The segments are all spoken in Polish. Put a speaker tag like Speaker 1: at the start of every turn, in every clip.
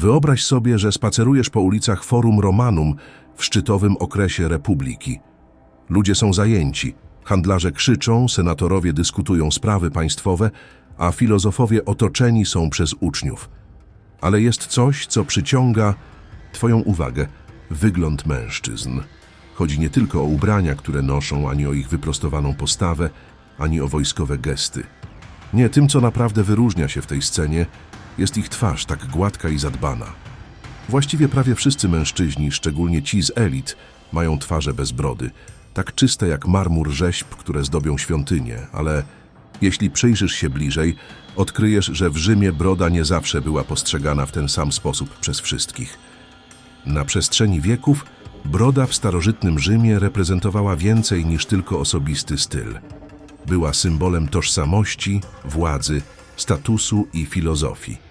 Speaker 1: Wyobraź sobie, że spacerujesz po ulicach Forum Romanum w szczytowym okresie Republiki. Ludzie są zajęci, handlarze krzyczą, senatorowie dyskutują sprawy państwowe, a filozofowie otoczeni są przez uczniów. Ale jest coś, co przyciąga Twoją uwagę wygląd mężczyzn. Chodzi nie tylko o ubrania, które noszą, ani o ich wyprostowaną postawę, ani o wojskowe gesty. Nie, tym, co naprawdę wyróżnia się w tej scenie, jest ich twarz tak gładka i zadbana. Właściwie prawie wszyscy mężczyźni, szczególnie ci z elit, mają twarze bez brody, tak czyste jak marmur rzeźb, które zdobią świątynię, ale jeśli przyjrzysz się bliżej, odkryjesz, że w Rzymie broda nie zawsze była postrzegana w ten sam sposób przez wszystkich. Na przestrzeni wieków broda w starożytnym Rzymie reprezentowała więcej niż tylko osobisty styl. Była symbolem tożsamości, władzy, statusu i filozofii.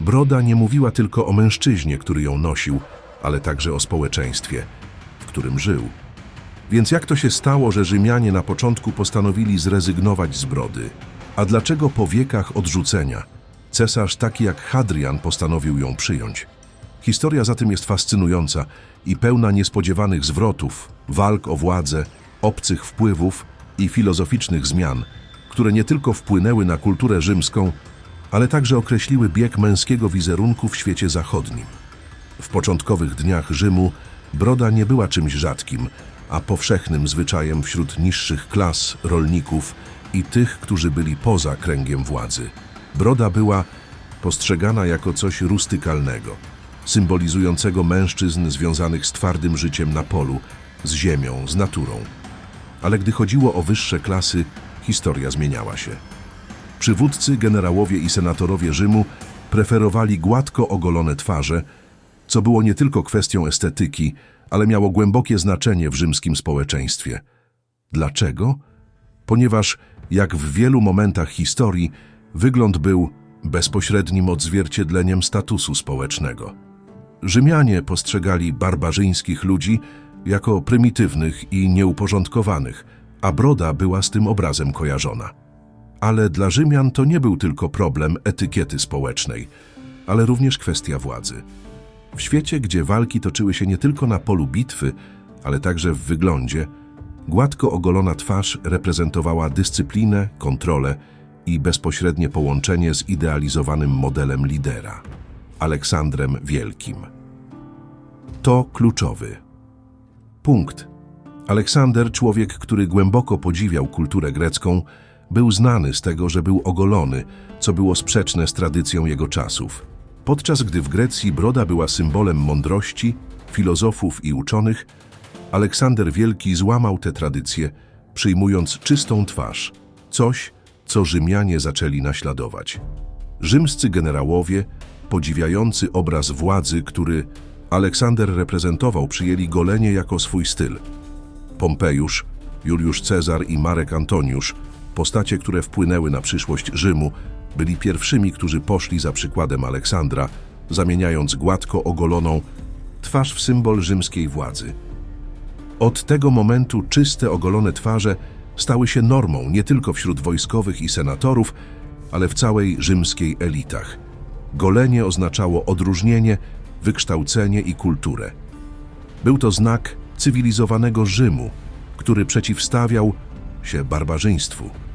Speaker 1: Broda nie mówiła tylko o mężczyźnie, który ją nosił, ale także o społeczeństwie, w którym żył. Więc jak to się stało, że Rzymianie na początku postanowili zrezygnować z brody? A dlaczego po wiekach odrzucenia cesarz taki jak Hadrian postanowił ją przyjąć? Historia za tym jest fascynująca i pełna niespodziewanych zwrotów, walk o władzę, obcych wpływów i filozoficznych zmian, które nie tylko wpłynęły na kulturę rzymską, ale także określiły bieg męskiego wizerunku w świecie zachodnim. W początkowych dniach Rzymu broda nie była czymś rzadkim, a powszechnym zwyczajem wśród niższych klas, rolników i tych, którzy byli poza kręgiem władzy. Broda była postrzegana jako coś rustykalnego, symbolizującego mężczyzn związanych z twardym życiem na polu, z ziemią, z naturą. Ale gdy chodziło o wyższe klasy, historia zmieniała się. Przywódcy, generałowie i senatorowie Rzymu preferowali gładko ogolone twarze, co było nie tylko kwestią estetyki, ale miało głębokie znaczenie w rzymskim społeczeństwie. Dlaczego? Ponieważ, jak w wielu momentach historii, wygląd był bezpośrednim odzwierciedleniem statusu społecznego. Rzymianie postrzegali barbarzyńskich ludzi jako prymitywnych i nieuporządkowanych, a broda była z tym obrazem kojarzona. Ale dla Rzymian to nie był tylko problem etykiety społecznej, ale również kwestia władzy. W świecie, gdzie walki toczyły się nie tylko na polu bitwy, ale także w wyglądzie, gładko ogolona twarz reprezentowała dyscyplinę, kontrolę i bezpośrednie połączenie z idealizowanym modelem lidera Aleksandrem Wielkim. To kluczowy punkt. Aleksander, człowiek, który głęboko podziwiał kulturę grecką, był znany z tego, że był ogolony, co było sprzeczne z tradycją jego czasów. Podczas gdy w Grecji broda była symbolem mądrości, filozofów i uczonych, Aleksander Wielki złamał tę tradycję, przyjmując czystą twarz, coś, co Rzymianie zaczęli naśladować. Rzymscy generałowie, podziwiający obraz władzy, który Aleksander reprezentował, przyjęli golenie jako swój styl. Pompejusz, Juliusz Cezar i Marek Antoniusz, postacie, które wpłynęły na przyszłość Rzymu, byli pierwszymi, którzy poszli za przykładem Aleksandra, zamieniając gładko ogoloną twarz w symbol rzymskiej władzy. Od tego momentu czyste, ogolone twarze stały się normą nie tylko wśród wojskowych i senatorów, ale w całej rzymskiej elitach. Golenie oznaczało odróżnienie, wykształcenie i kulturę. Był to znak cywilizowanego Rzymu, który przeciwstawiał się barbarzyństwu.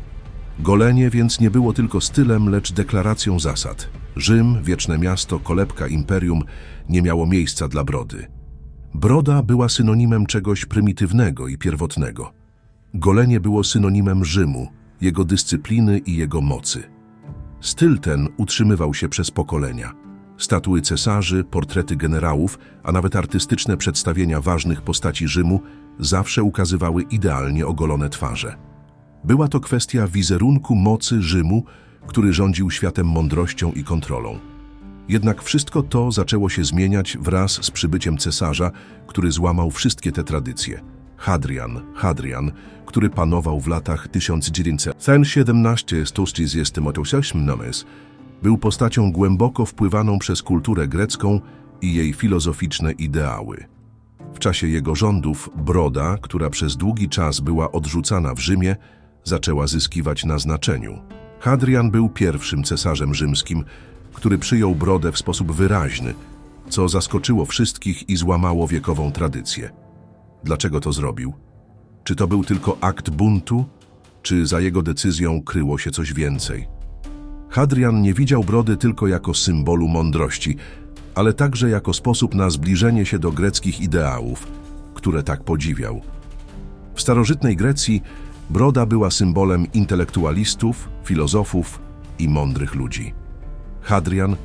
Speaker 1: Golenie więc nie było tylko stylem, lecz deklaracją zasad. Rzym, wieczne miasto, kolebka imperium nie miało miejsca dla brody. Broda była synonimem czegoś prymitywnego i pierwotnego. Golenie było synonimem Rzymu, jego dyscypliny i jego mocy. Styl ten utrzymywał się przez pokolenia. Statuły cesarzy, portrety generałów, a nawet artystyczne przedstawienia ważnych postaci Rzymu zawsze ukazywały idealnie ogolone twarze. Była to kwestia wizerunku mocy Rzymu, który rządził światem mądrością i kontrolą. Jednak wszystko to zaczęło się zmieniać wraz z przybyciem cesarza, który złamał wszystkie te tradycje. Hadrian, Hadrian, który panował w latach 1917-1938, był postacią głęboko wpływaną przez kulturę grecką i jej filozoficzne ideały. W czasie jego rządów broda, która przez długi czas była odrzucana w Rzymie, zaczęła zyskiwać na znaczeniu. Hadrian był pierwszym cesarzem rzymskim, który przyjął brodę w sposób wyraźny, co zaskoczyło wszystkich i złamało wiekową tradycję. Dlaczego to zrobił? Czy to był tylko akt buntu, czy za jego decyzją kryło się coś więcej? Hadrian nie widział brody tylko jako symbolu mądrości, ale także jako sposób na zbliżenie się do greckich ideałów, które tak podziwiał. W starożytnej Grecji broda była symbolem intelektualistów, filozofów i mądrych ludzi. Hadrian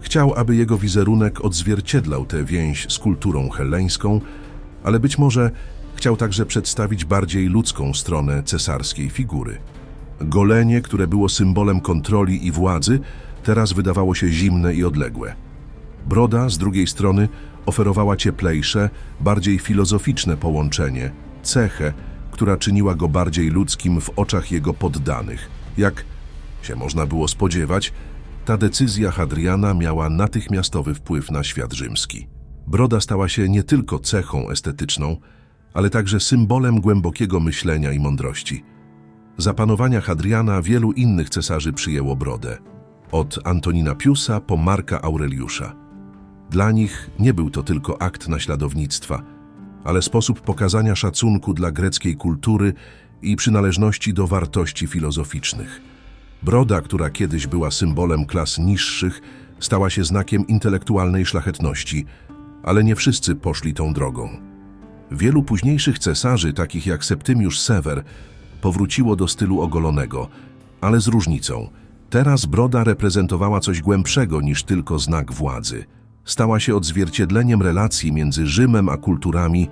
Speaker 1: chciał, aby jego wizerunek odzwierciedlał tę więź z kulturą helleńską, ale być może chciał także przedstawić bardziej ludzką stronę cesarskiej figury. Golenie, które było symbolem kontroli i władzy, teraz wydawało się zimne i odległe. Broda, z drugiej strony, oferowała cieplejsze, bardziej filozoficzne połączenie, cechę, która czyniła go bardziej ludzkim w oczach jego poddanych. Jak się można było spodziewać, ta decyzja Hadriana miała natychmiastowy wpływ na świat rzymski. Broda stała się nie tylko cechą estetyczną, ale także symbolem głębokiego myślenia i mądrości. Za panowania Hadriana wielu innych cesarzy przyjęło brodę. Od Antonina Piusa po Marka Aureliusza. Dla nich nie był to tylko akt naśladownictwa, ale sposób pokazania szacunku dla greckiej kultury i przynależności do wartości filozoficznych. Broda, która kiedyś była symbolem klas niższych, stała się znakiem intelektualnej szlachetności, ale nie wszyscy poszli tą drogą. Wielu późniejszych cesarzy, takich jak Septymiusz Sewer, powróciło do stylu ogolonego, ale z różnicą. Teraz broda reprezentowała coś głębszego niż tylko znak władzy. Stała się odzwierciedleniem relacji między Rzymem a kulturami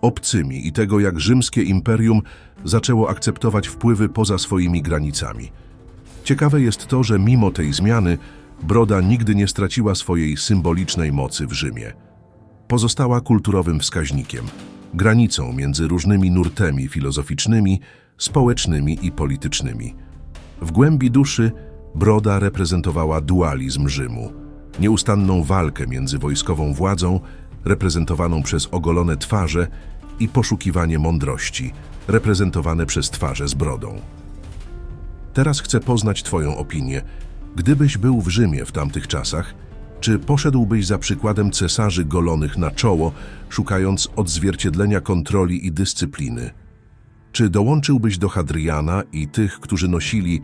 Speaker 1: obcymi i tego, jak rzymskie imperium zaczęło akceptować wpływy poza swoimi granicami. Ciekawe jest to, że mimo tej zmiany broda nigdy nie straciła swojej symbolicznej mocy w Rzymie. Pozostała kulturowym wskaźnikiem, granicą między różnymi nurtami filozoficznymi, społecznymi i politycznymi. W głębi duszy broda reprezentowała dualizm Rzymu, nieustanną walkę między wojskową władzą, reprezentowaną przez ogolone twarze, i poszukiwanie mądrości, reprezentowane przez twarze z brodą. Teraz chcę poznać Twoją opinię. Gdybyś był w Rzymie w tamtych czasach, czy poszedłbyś za przykładem cesarzy golonych na czoło, szukając odzwierciedlenia kontroli i dyscypliny? Czy dołączyłbyś do Hadriana i tych, którzy nosili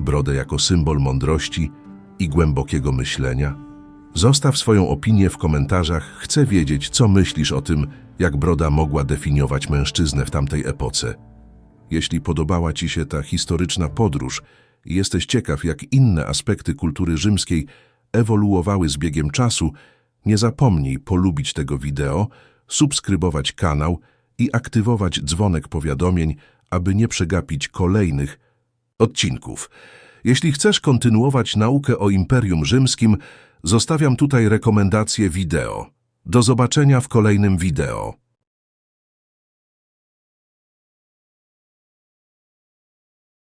Speaker 1: brodę jako symbol mądrości i głębokiego myślenia? Zostaw swoją opinię w komentarzach. Chcę wiedzieć, co myślisz o tym, jak broda mogła definiować mężczyznę w tamtej epoce. Jeśli podobała Ci się ta historyczna podróż i jesteś ciekaw, jak inne aspekty kultury rzymskiej ewoluowały z biegiem czasu, nie zapomnij polubić tego wideo, subskrybować kanał i aktywować dzwonek powiadomień, aby nie przegapić kolejnych odcinków. Jeśli chcesz kontynuować naukę o Imperium Rzymskim, zostawiam tutaj rekomendację wideo. Do zobaczenia w kolejnym wideo.